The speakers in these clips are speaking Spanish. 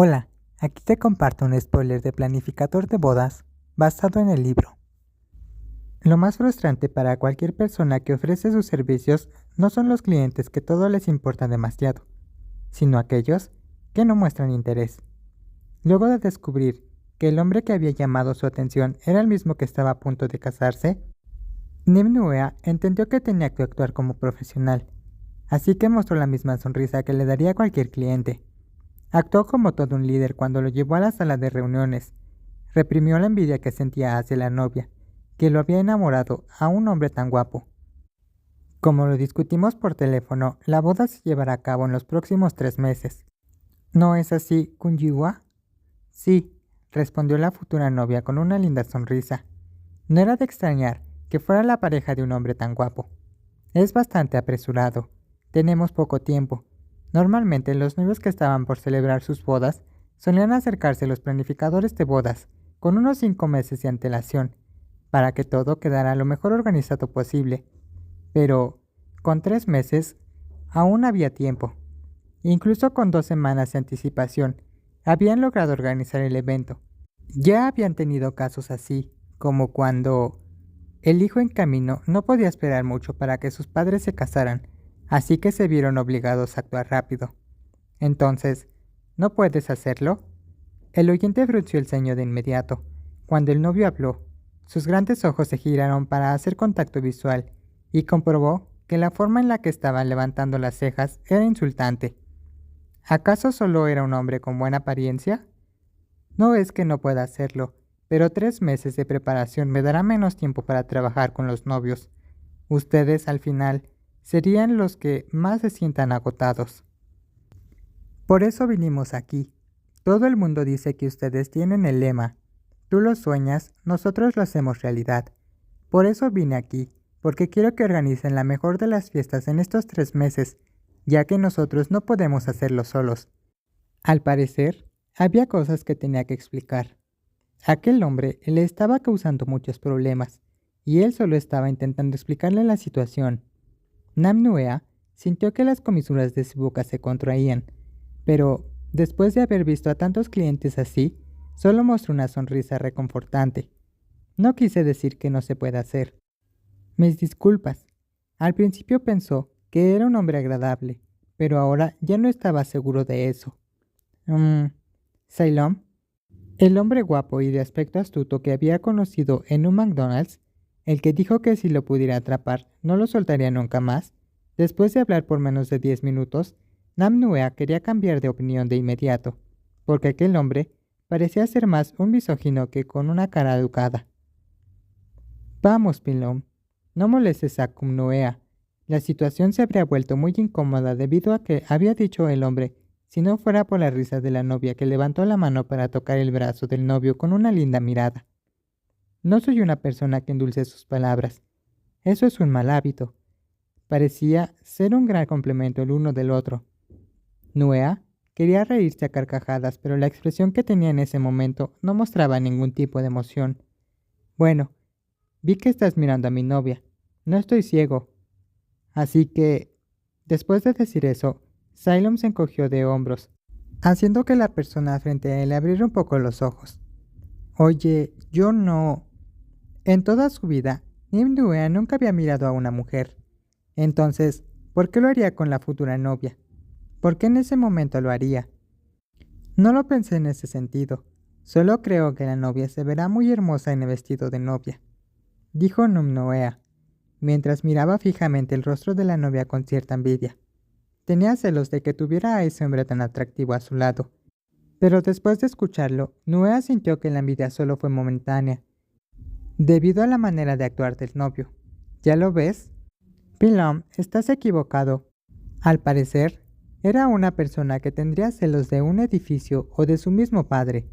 Hola, aquí te comparto un spoiler de planificador de bodas basado en el libro. Lo más frustrante para cualquier persona que ofrece sus servicios no son los clientes que todo les importa demasiado, sino aquellos que no muestran interés. Luego de descubrir que el hombre que había llamado su atención era el mismo que estaba a punto de casarse, Nimnua entendió que tenía que actuar como profesional, así que mostró la misma sonrisa que le daría a cualquier cliente. Actuó como todo un líder cuando lo llevó a la sala de reuniones. Reprimió la envidia que sentía hacia la novia, que lo había enamorado a un hombre tan guapo. Como lo discutimos por teléfono, la boda se llevará a cabo en los próximos tres meses. ¿No es así, Kunjiwa? Sí, respondió la futura novia con una linda sonrisa. No era de extrañar que fuera la pareja de un hombre tan guapo. Es bastante apresurado. Tenemos poco tiempo, Normalmente los novios que estaban por celebrar sus bodas solían acercarse a los planificadores de bodas con unos cinco meses de antelación, para que todo quedara lo mejor organizado posible. Pero, con tres meses, aún había tiempo. Incluso con dos semanas de anticipación, habían logrado organizar el evento. Ya habían tenido casos así, como cuando el hijo en camino no podía esperar mucho para que sus padres se casaran así que se vieron obligados a actuar rápido. Entonces, ¿no puedes hacerlo? El oyente frunció el ceño de inmediato. Cuando el novio habló, sus grandes ojos se giraron para hacer contacto visual y comprobó que la forma en la que estaba levantando las cejas era insultante. ¿Acaso solo era un hombre con buena apariencia? No es que no pueda hacerlo, pero tres meses de preparación me dará menos tiempo para trabajar con los novios. Ustedes, al final, serían los que más se sientan agotados. Por eso vinimos aquí. Todo el mundo dice que ustedes tienen el lema. Tú lo sueñas, nosotros lo hacemos realidad. Por eso vine aquí, porque quiero que organicen la mejor de las fiestas en estos tres meses, ya que nosotros no podemos hacerlo solos. Al parecer, había cosas que tenía que explicar. Aquel hombre le estaba causando muchos problemas, y él solo estaba intentando explicarle la situación. Namnua sintió que las comisuras de su boca se contraían, pero después de haber visto a tantos clientes así, solo mostró una sonrisa reconfortante. No quise decir que no se pueda hacer. Mis disculpas. Al principio pensó que era un hombre agradable, pero ahora ya no estaba seguro de eso. Mmm. El hombre guapo y de aspecto astuto que había conocido en un McDonald's, el que dijo que si lo pudiera atrapar no lo soltaría nunca más, después de hablar por menos de diez minutos, Namnua quería cambiar de opinión de inmediato, porque aquel hombre parecía ser más un misógino que con una cara educada. Vamos, Pilom, no molestes a Kumnoea. La situación se habría vuelto muy incómoda debido a que había dicho el hombre, si no fuera por la risa de la novia que levantó la mano para tocar el brazo del novio con una linda mirada. No soy una persona que endulce sus palabras. Eso es un mal hábito. Parecía ser un gran complemento el uno del otro. Nuea quería reírse a carcajadas, pero la expresión que tenía en ese momento no mostraba ningún tipo de emoción. Bueno, vi que estás mirando a mi novia. No estoy ciego. Así que, después de decir eso, Salom se encogió de hombros, haciendo que la persona frente a él abriera un poco los ojos. Oye, yo no... En toda su vida, Nimdua nunca había mirado a una mujer. Entonces, ¿por qué lo haría con la futura novia? ¿Por qué en ese momento lo haría? No lo pensé en ese sentido. Solo creo que la novia se verá muy hermosa en el vestido de novia, dijo Numnoea, mientras miraba fijamente el rostro de la novia con cierta envidia. Tenía celos de que tuviera a ese hombre tan atractivo a su lado. Pero después de escucharlo, Nuea sintió que la envidia solo fue momentánea debido a la manera de actuar del novio. ¿Ya lo ves? Pilom, estás equivocado. Al parecer, era una persona que tendría celos de un edificio o de su mismo padre.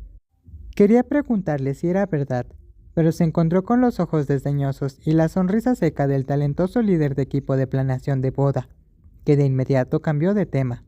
Quería preguntarle si era verdad, pero se encontró con los ojos desdeñosos y la sonrisa seca del talentoso líder de equipo de planeación de boda, que de inmediato cambió de tema.